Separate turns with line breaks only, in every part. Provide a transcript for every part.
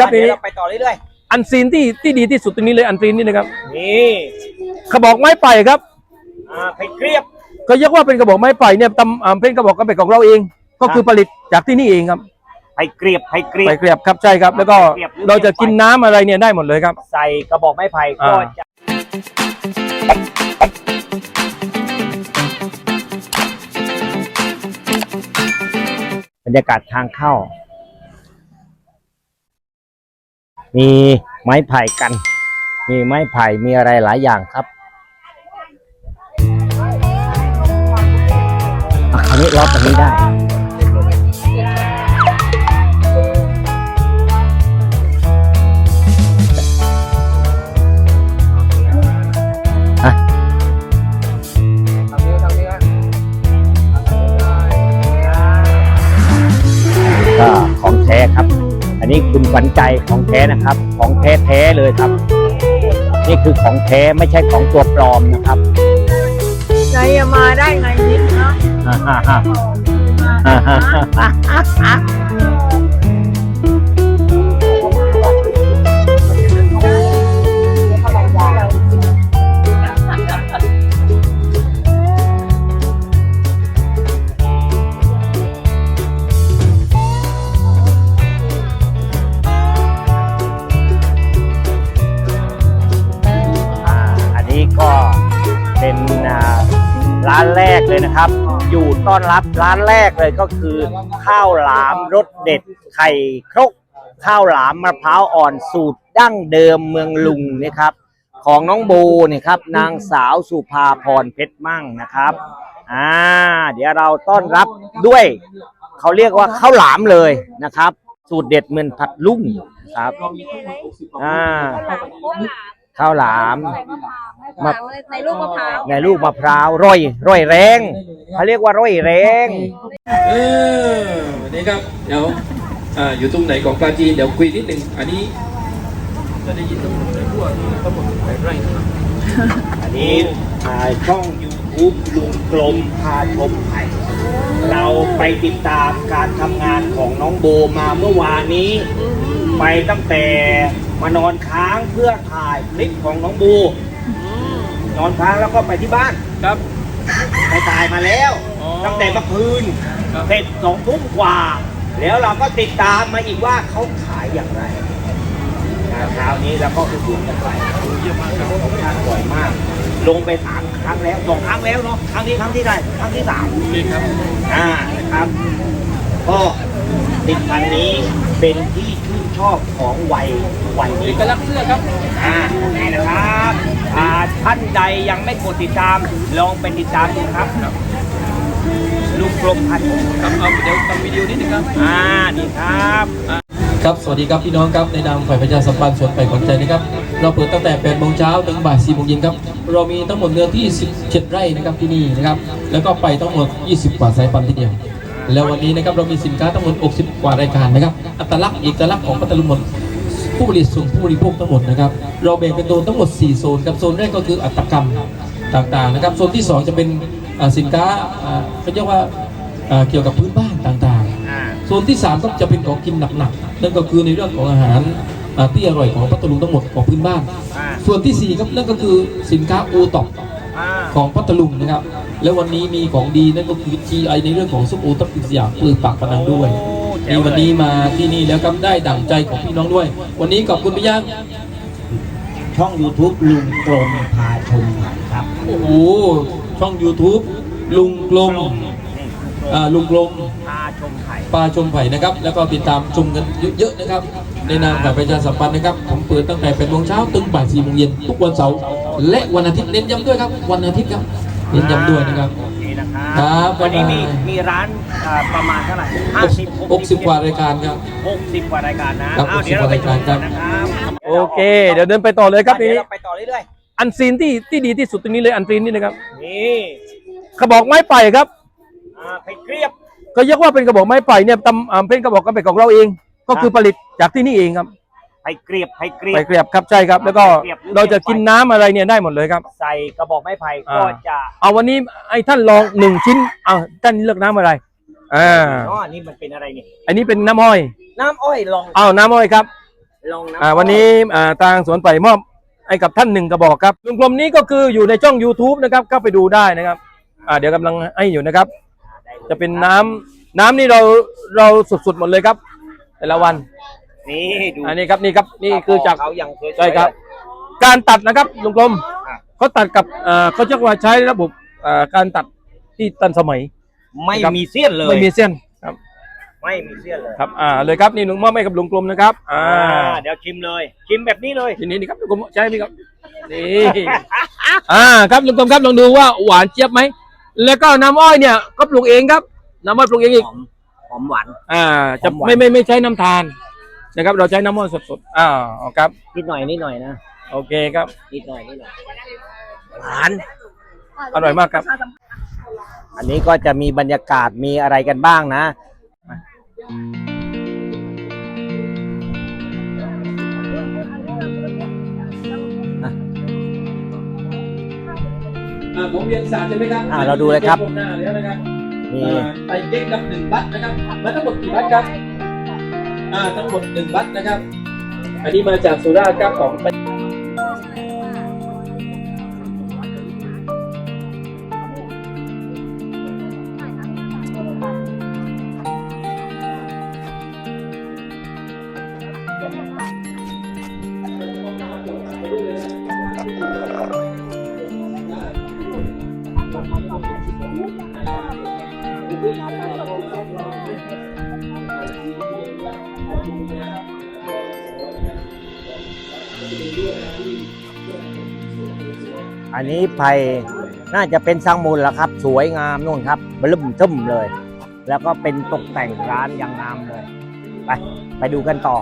ครับ
เดี๋ยว
นี่
เราไปต่อเรื่อย
อันซีนที่ที่ดีที่สุดตรงนี้เลยอันซีนนี่นะครับ
ๆ นี่
กระบอกไม้ไผ่ครับ
อ่าไผ่เกรียบ
ก็เรียกว่าเป็นกระบอกไม้ไผ่เนี่ยตำอ่าเป็นกระบอกกระเบ็ดของเราเอง ก็คือผลิตจากที่นี่เองครับ
ไผ่เกรียบ ไผ่เกรีย
ไผ่
บ
เกลียบครับใช่ครับ แล้วก็
เกลียบหรือ
เราจะกินน้ำอะไรเนี่ยได้หมดเลยครับ
ใส่กระบอกไม้ไผ่ก็
อ่า
จะบรรยากาศทางเข้า มีไม้ไผ่กัน มีไม้ไผ่มีอะไรหลายอย่างครับอะคราวนี้ล็อกตรงนี้ได้ก็ของแท้ครับ อันนี้คุณขวัญใจของแท้นะครับ ของแท้แท้ๆเลยครับ นี่คือของแท้ไม่ใช่ของตัวปลอมนะครับ
ใจอะมาได้ไงนิดเนาะ
ร้านแรกเลยนะครับ อยู่ต้อนรับร้านแรกเลยก็คือ ข้าวหลามรสเด็ดไข่ครก ข้าวหลามมะพร้าวอ่อนสูตรดั้งเดิมเมืองลุงนะครับ ของน้องโบเนี่ยครับนางสาวสุภาพรเพชรมั่งนะครับอ่าเดี๋ยวเราต้อนรับด้วยเขาเรียกว่าข้าวหลามเลยนะครับ สูตรเด็ดเมืองพัดลุ่งครับอ่า ข้าวหลาม
มะในลูกมะพร้าว
ในลูกมะพร้าวร่อยร่อยแรงเขาเรียกว่าร่อยแรง
เออวันนี้ครับเดี๋ยวอ่าอยู่ตรงไหนของปลาจีนเดี๋ยวคุยนิดหนึ่งอันนี้จะได้ยินทั้งหมดเลยพวกทั้งหมดแปดไร่
อันนี้ถ่ายช่อง YouTube ลุงกลมพาชมไผ่เราไปติดตามการทำงานของน้องโบมาเมื่อวานนี้ ไปตั้งแต่ มานอนค้างเพื่อถ่ายคลิปของน้องโบนอนค้างแล้วก็ไปที่บ้าน
ครับ
ไปถ่ายมาแล้ว
อ๋อ
ตั้งแต่เมื่อคืน
ครับ
เสร็จสองทุ่มกว่า แล้วเราก็ติดตามมาอีกว่าเขาขายอย่างไรนะเช้านี้แล้วก็คือดูกันไปเยี่ยมมากครับของทานบ่อยมาก ลงไปสามครั้งแล้วสองครั้งแล้วเนาะครั้งนี้ครั้งที่ได้ครั้งที่สาม
นี่ครับ
อ่านะครับ ก็ติดพันนี้เป็นที่ชื่น ชอบของวัยวัย
เอ
นี้
กลักษณ์เสื้อครับ
อ่านี่นะครับอ่าท่านใดยังไม่กดติดตาม ลองไปติดตามดูครับ ลูกกลมพันธุ์
ครับเอาเดี๋ยวทำวิดีโอนิดนึงครับ
อ่านี่ครับ
ครับ สวัสดีครับพี่น้องครับในนามฝ่ายประชาสัมพันธ์สวนไผ่ขวัญใจนะครับ เราเปิดตั้งแต่8โมงเช้าถึงบ่าย4โมงเย็นครับ เรามีทั้งหมดเนื้อที่ 17 ไร่นะครับที่นี่นะครับ แล้วก็ไปทั้งหมด 20 กว่าสายพันธุ์ทีเดียว แล้ววันนี้นะครับเรามีสินค้าทั้งหมด 60 กว่ารายการนะครับอัตลักษณ์เอกลักษณ์ของพัทลุงหมดผู้ผลิตส่งผู้บริโภคทั้งหมดนะครับเราแบ่งเป็นโซนทั้งหมด 4 โซนครับโซนแรกก็คืออัตกรรมต่างๆนะครับโซนที่ 2 จะเป็นอ่าสินค้าอ่าเขาเรียกว่าอ่าเกี่ยวกับพื้นบ้านต่างๆ
อ่า
โซนที่3ก็จะเป็นของกินหนักๆนั่นก็คือในเรื่องของอาหารอ่าที่อร่อยของพัทลุงทั้งหมดของพื้นบ้าน
อ่า
ส่วนที่4ครับนั่นก็คือสินค้าโอท็อป
อ่า
ของพัทลุงนะครับ และวันนี้มีของดีนั่นก็คือ GI ในเรื่องของซุปโอท็อปสยามปืนปากพนังด้วย
โอ้
มีวันนี้มาที่นี่แล้วครับได้ดั่งใจของพี่น้องด้วย วันนี้ขอบคุณพี่ย่าง
ช่อง YouTube ลุงกลมพาชมผ่านครับ
โอ้โหช่อง YouTube ลุงกลม
นี่
อ่าลุงกลม
พาชมไผ่
ปลาชมไผ่นะครับ แล้วก็ติดตามชมกันเยอะๆนะครับ ในนามฝ่ายประชาสัมพันธ์นะครับ ผมเปิดตั้งแต่8โมงเช้าถึงบ่าย4โมงเย็นทุกวันเสาร์ และวันอาทิตย์เน้นย้ำด้วยครับ วันอาทิตย์ครับเน้นย้ำด้วยนะครับ
โอเคนะครับ
ครับ
วันนี้มี
บ๊ายบาย
มีร้านอ่าประมาณเท่าไหร่ห้าสิบ
60กว่ารายการครับ
หกสิบกว่ารายการนะครับอ้าวเดี๋ยว
60
เราไปชม
กว่า
กั
รานยการ
นะครับ
โอเค เดี๋ยวเดินไปต่อเลยครับที
เดี๋ยว
นี้
เราไปต่อเรื่อย
อันซีนที่ที่ดีที่สุดตรงนี้เลยอันซีนนี่นะครับ
ๆนี่
กระบอกไม้ไผ่ครับ
อ่าไผ่เกรียบ
ก็เรียกว่าเป็นกระบอกไม้ไผ่เนี่ยตำอ่าเป็นกระบอกกระเบ็ดของเราเอง ก็คือผลิตจากที่นี่เองครับ
ไผ่เกรียบไผ่เกรีย
ไผ่
บ
เกลียบครับใช่ครับ แล้วก็
ไผ่เกลียบหรือ
เราจะกินน้ำอะไรเนี่ยได้หมดเลยครับ
ใส่กระบอกไม้ไผ่
อ่า
ก็จะ
เอาวันนี้ไอ้ท่านลองหนึ่งชิ้นเอาท่านเลือกน้ำอะไรอ่า
อ๋อนี่มันเป็นอะไรนี่
อันนี้เป็นน้ำอ้อย
น้ำอ้อยลอง
เอาน้ำอ้อยครับ
ลงนะ
อ่าวันนี้อ่าทางสวนไผ่มอบให้กับท่านหนึ่งกระบอกครับลุงกลมนี้ก็คืออยู่ในช่อง YouTube นะครับเข้าไปดูได้นะครับอ่าเดี๋ยวกำลังให้อยู่นะครับจะเป็นน้ำน้ำนี่เราเราสุดๆหมดเลยครับ แต่ละวัน
นี่ดู
อันนี้ครับนี่ครับนี่คือจาก
เขายังสวยๆ
ใช่ครับ การตัดนะครับลุงกลม
อะ
เขาตัดกับอ่าเขาจะว่าใช้ระบบอ่าการตัดที่ทันสมัย
ไม่
ครับ
มีเสี้ยนเลย
ไม่มีเส้นครับ
ไม่มีเสี้ยนเลย
ครับอ่าเลยครับนี่ลุงมอบให้กับลุงกลมนะครับอ่า
อ่าเดี๋ยวชิมเลย ชิมแบบนี้เลย
ทีนี้นี่ครับลุงกลมใช่ไหมครับนี่อ่าครับลุงกลมครับลองดูว่าหวานเจี๊ยบไหมแล้วก็น้ำอ้อยเนี่ยก็ปลูกเองครับน้ำอ้อยปลูกเองอีก
หอมหอมหวาน
อ่าจะ
หอมหวาน
ไม่ไม่ไม่ใช้น้ำตาล นะครับเราใช้น้ำอ้อยสดๆอ่าเอาครับ
นิดหน่อยนิดหน่อยนะ
โอเคครับ
นิดหน่อยนิดหน่อยหวาน
อร่อยมากครับ
อันนี้ก็จะมีบรรยากาศมีอะไรกันบ้างนะ
อ่าผมเรียนสามใช่ไหมครับ
อ่าเราดูเลยครับ
หน้าแล้วนะครับ
นี่
อ่าไต่เก๊กกับหนึ่งบัตนะครับมาทั้งหมดกี่บัตครับ อ่าทั้งหมดหนึ่งบัตนะครับ อันนี้มาจากสุราษฎร์ครับของ
อันนี้ไผ่น่าจะเป็นสร้างมูลแล้วครับ สวยงามนู่นครับบลึมทึมเลย แล้วก็เป็นตกแต่งร้านอย่างงามเลย ไป ไปดูกันต่อ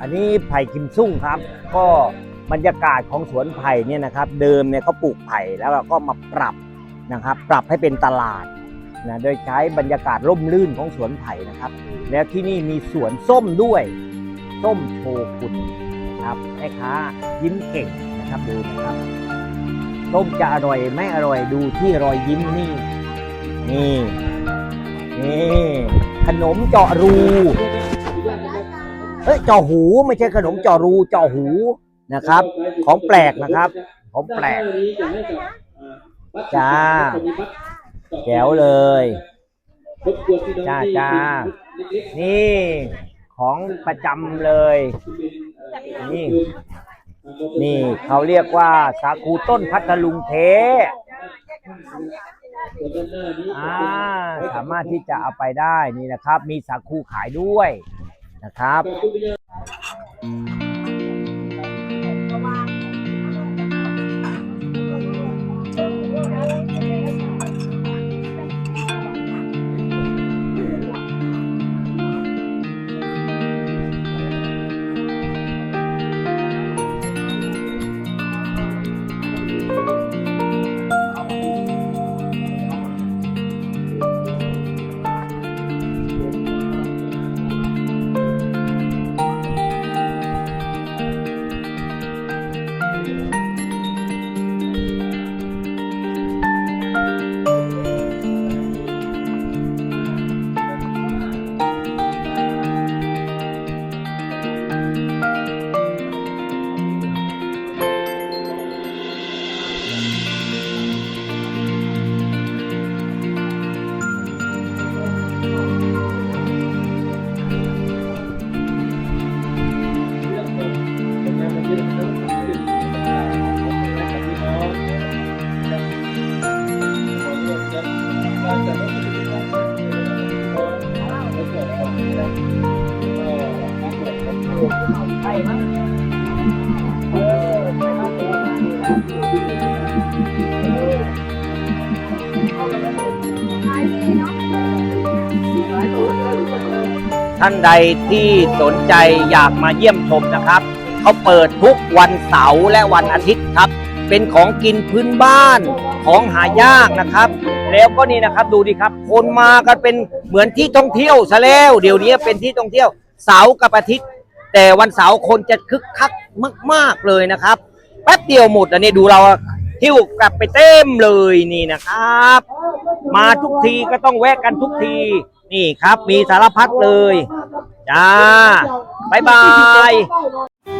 อันนี้ไผ่กิมซุ่งครับ ก็บรรยากาศของสวนไผ่เนี่ยนะครับ เดิมเนี่ยเขาปลูกไผ่แล้วก็มาปรับ นะครับ ปรับให้เป็นตลาดนะโดยใช้บรรยากาศร่มรื่นของสวนไผ่นะครับ แล้วที่นี่มีสวนส้มด้วย ส้มโชกุนนะครับแม่ค้ายิ้มเก่งนะครับดูนะครับส้มจะอร่อยไม่อร่อยดูที่รอยยิ้มนี่นี่นี่ขนมเจาะรูเฮ้ยเจาะหูไม่ใช่ขนมเจาะรูเจาะหูนะครับ ของแปลกนะครับ ของแปลก จ้า แจ๋วเลยจ้าจ้า นี่ของประจำเลย นี่ นี่เขาเรียกว่าสาคูต้นพัทลุงเทอ่าสามารถที่จะเอาไปได้นี่นะครับ มีสาคูขายด้วยนะครับ ท่านใดที่สนใจอยากมาเยี่ยมชมนะครับ เขาเปิดทุกวันเสาร์และวันอาทิตย์ครับ เป็นของกินพื้นบ้านของหายากนะครับ แล้วก็นี่นะครับดูดิครับ คนมากันเป็นเหมือนที่ท่องเที่ยวซะแล้ว เดี๋ยวนี้เป็นที่ท่องเที่ยวเสาร์กับอาทิตย์ แต่วันเสาร์คนจะคึกคักมาก ๆเลยนะครับแป๊บเดียวหมดอันนี้ดูเราหิ้วกลับไปเต็มเลยนี่นะครับ มาทุกทีก็ต้องแวะกันทุกที นี่ครับมีสารพัดเลยจ้าบายบาย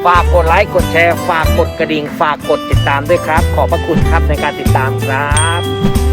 ฝากกดไลค์กดแชร์ ฝากกดกระดิ่ง ฝากกดติดตามด้วยครับ ขอบพระคุณครับในการติดตามครับ